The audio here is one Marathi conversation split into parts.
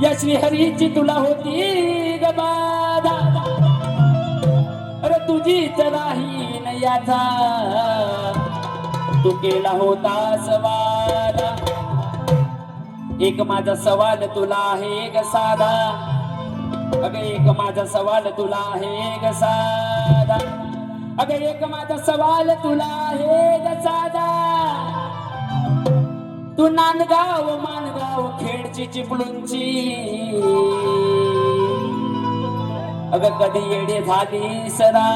श्रीहरीची तुला होती गबादा अरे तुझीच नाही न याचा तू केला होता सवाल एक माझा सवाल तुला आहे ग साधा. अगं एक माझा सवाल तुला आहे ग साधा. अगं एक माझा सवाल तुला आहे ग साधा. तू नांदगाव मानगाव खेडची चिपळूंची अग कधी येडे झाली सरा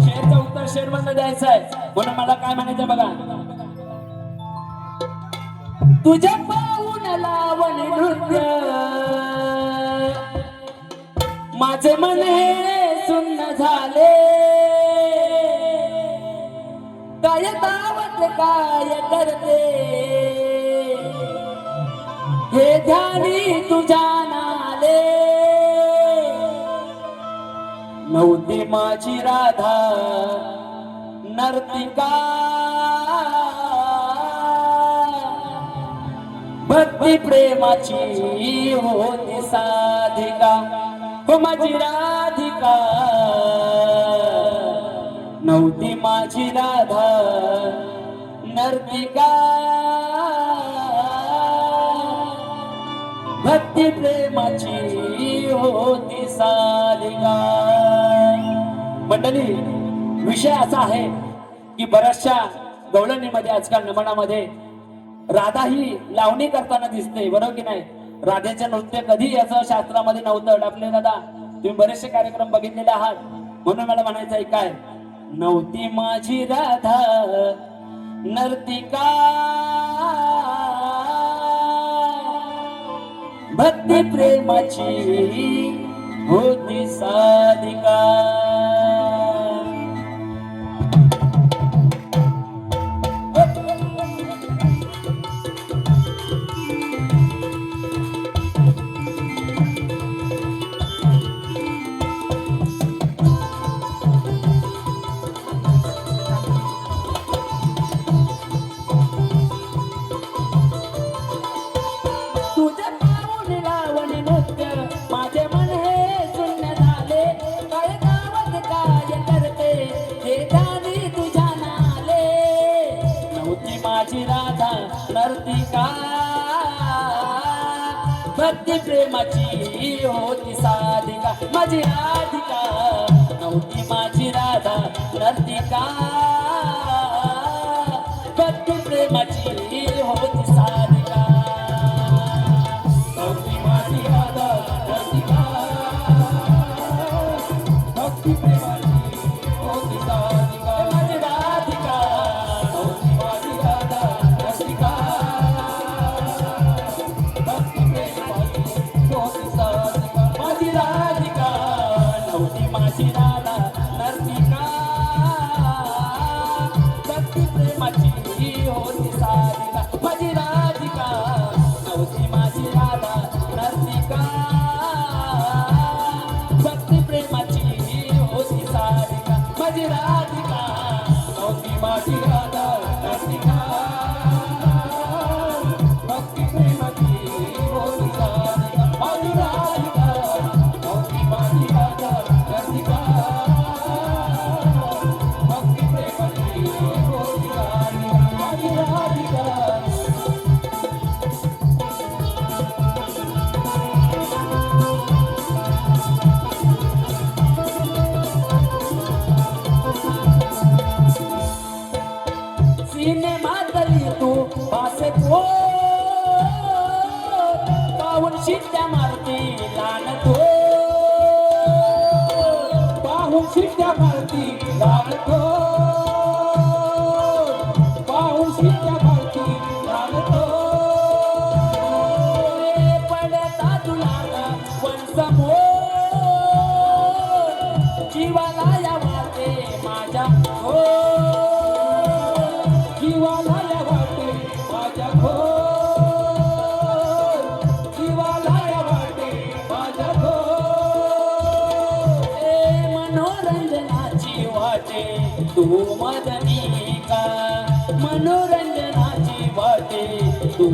शेरचं उत्तर शेर बंद द्यायचंय म्हणून मला काय म्हणायचं बघा. तुझ्या पाहून लावण नृत्य. माझे मन हे सुन्न झाले. काय दावत काय करते? हे ध्यानी तुझ्या नाले. नव्हती माझी राधा नर्तिका. भक्ती प्रेमाची होती साधिका. हो माझी राधिका. नव्हती माझी राधा. नर्तिका भक्ती प्रेमाची होती साधिका मंडळी विषय असा आहे की बऱ्याचशा गवळणीमध्ये आजकाल नमनामध्ये राधा ही लावणी करताना दिसते बरोबर की नाही? राधेचं नृत्य कधी याचं शास्त्रामध्ये नव्हतं डपले दादा. तुम्ही बरेचसे कार्यक्रम बघितलेले आहात. म्हणून मला म्हणायचं आहे काय? नव्हती माझी राधा नर्तिका. भक्ती प्रेमाची होती साधिका. माझी राधा नर्तिका भक्ती प्रेमाची होती साधिका. माझी राधिका नव्हती माझी राधा नर्तिका साधिका पाहून तू मदनी का? मनोरंजनाची वाटे तू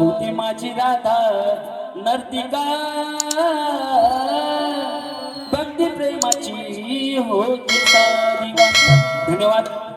नव्हती माझी राधा नर्तिका. भक्ती प्रेमाची होती सारिका धन्यवाद.